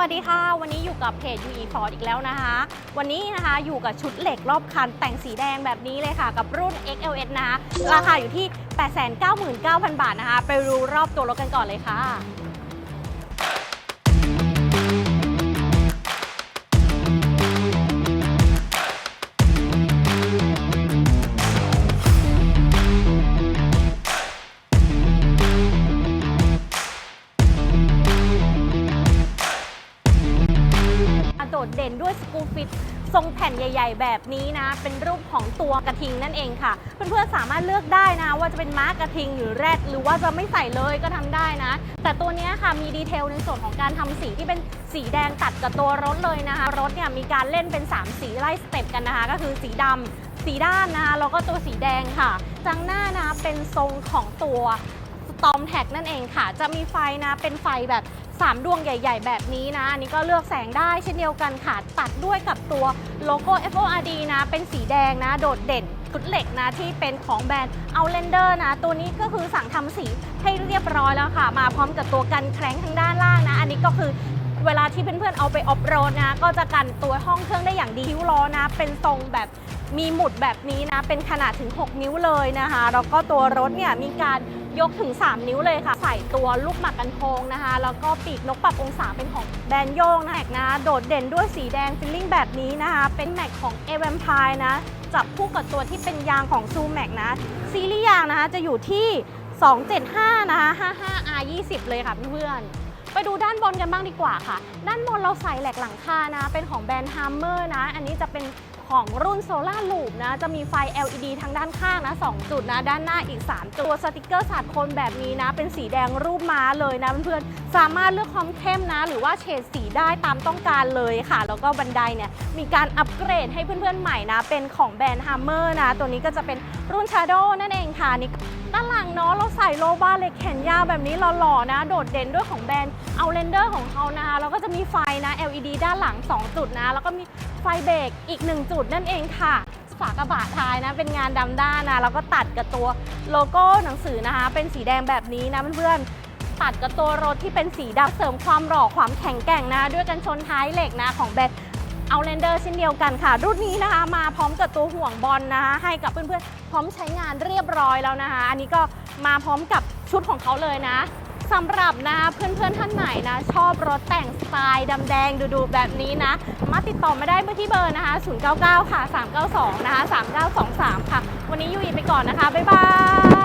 วัสดีค่ะ วันนี้อยู่กับเพจ UE Ford อีกแล้วนะคะ วันนี้นะคะอยู่กับชุดเหล็กรอบคันแต่งสีแดงแบบนี้เลยค่ะ กับรุ่น XLS นะคะราคาอยู่ที่ 899,000 บาทนะคะ ไปรู้รอบตัวรถกันก่อนเลยค่ะ ดดเด่นด้วยสกูฟิตทรงแผ่นใหญ่ ๆ แบบนี้นะ เป็นรูปของตัวกระทิงนั่นเองค่ะ เพื่อนๆสามารถเลือกได้นะ ว่าจะเป็นม้ากระทิงหรือแรดหรือว่าจะไม่ใส่เลยก็ทำได้นะ แต่ตัวนี้ค่ะมีดีเทลในส่วนของการทำสีที่เป็นสีแดงตัดกับตัวรถเลยนะคะ รถเนี่ยมีการเล่นเป็น 3 สีไล่สเต็ปกันนะคะ ก็คือสีดำสีด้านนะคะแล้วก็ตัวสีแดงค่ะ จังหน้านะเป็นทรงของตัว ตอมแท็กนั่นเองค่ะ จะมีไฟนะเป็นไฟแบบ 3 ดวงใหญ่ ๆ แบบนี้นะอันนี้ก็เลือกแสงได้เช่นเดียวกันค่ะ ตัดด้วยกับตัวโลโก้ FORD นะ เป็นสีแดงนะ โดดเด่นชุดเหล็กนะที่เป็นของแบรนด์ Outlander นะ ตัวนี้ก็คือสั่งทำสีให้เรียบร้อยแล้วค่ะ มาพร้อมกับตัวกันแคร้งทางด้านล่างนะ อันนี้ก็คือเวลาที่เพื่อนๆเอาไปออฟโรดนะ ก็จะกันตัวห้องเครื่องได้อย่างดีคิ้วล้อนะ เป็นทรงแบบมีหมุดแบบนี้นะ เป็นขนาดถึง 6 นิ้วเลยนะคะ แล้วก็ตัวรถเนี่ยมีการ ยกถึง 3 นิ้วเลยค่ะ ใส่ตัวลูกหมากกันโคงนะคะ แล้วก็ปีกนกปรับองศาเป็นของแบรนด์โยงนะแม็กนะ โดดเด่นด้วยสีแดงฟิลลิ่งแบบนี้นะคะ เป็นแม็กของ a v a m p i r e นะ จับคู่กับตัวที่เป็นยางของซูแม็กนะ ซีรีส์ยางนะคะจะอยู่ที่ 275 นะคะ 55 R 20 เลยค่ะเพื่อนไปดูด้านบนกันบ้างดีกว่าค่ะ ด้านบนเราใส่แหลกหลังคานะ เป็นของแบรนด์ Hammer นะ อันนี้จะเป็น ของรุ่นโซลาร์ลูปนะ จะมีไฟ LED ทางด้านข้างนะ 2 จุดนะ ด้านหน้าอีก 3 จุด ตัวสติกเกอร์สาดโคนแบบนี้นะ เป็นสีแดงรูปม้าเลยนะเพื่อนๆ สามารถเลือกความเข้มนะ หรือว่าเฉดสีได้ตามต้องการเลยค่ะ แล้วก็บันไดเนี่ยมีการอัปเกรดให้เพื่อนๆใหม่นะ เป็นของแบรนด์ Hammer นะ ตัวนี้ก็จะเป็นรุ่น Shadow นั่นเองค่ะนี่ด้านหลังเนาะ ส่โลบ้าเหล็กแขนยาวแบบนี้หล่อๆนะ โดดเด่นด้วยของแบรนด์เอาเลนเดอร์ของเขานะคะแล้วก็จะมีไฟนะ LED ด้านหลัง 2 จุดนะ แล้วก็มีไฟเบรกอีก 1 จุดนั่นเองค่ะฝากระบะท้ายนะเป็นงานดำด้านนะแล้วก็ตัดกับตัวโลโก้หนังสือนะคะ เป็นสีแดงแบบนี้นะเพื่อนๆตัดกับตัวรถที่เป็นสีดำเสริมความหล่อความแข็งแกร่งนะ ด้วยกันชนท้ายเหล็กนะของแบรนด์ เอาเลนเดอร์เช่นเดียวกันค่ะ รุ่นนี้นะคะมาพร้อมกับตัวห่วงบอลนะคะให้กับเพื่อนๆ พร้อมใช้งานเรียบร้อยแล้วนะคะ อันนี้ก็มาพร้อมกับชุดของเขาเลยนะสำหรับนะเพื่อนๆท่านไหนนะ ชอบรถแต่งสไตล์ดำแดงดูๆแบบนี้นะ มาติดต่อมาได้เมื่อที่เบอร์นะคะ 099 ค่ะ 392 นะคะ 3923 ค่ะ วันนี้ยูอีไปก่อนนะคะ บ๊ายบาย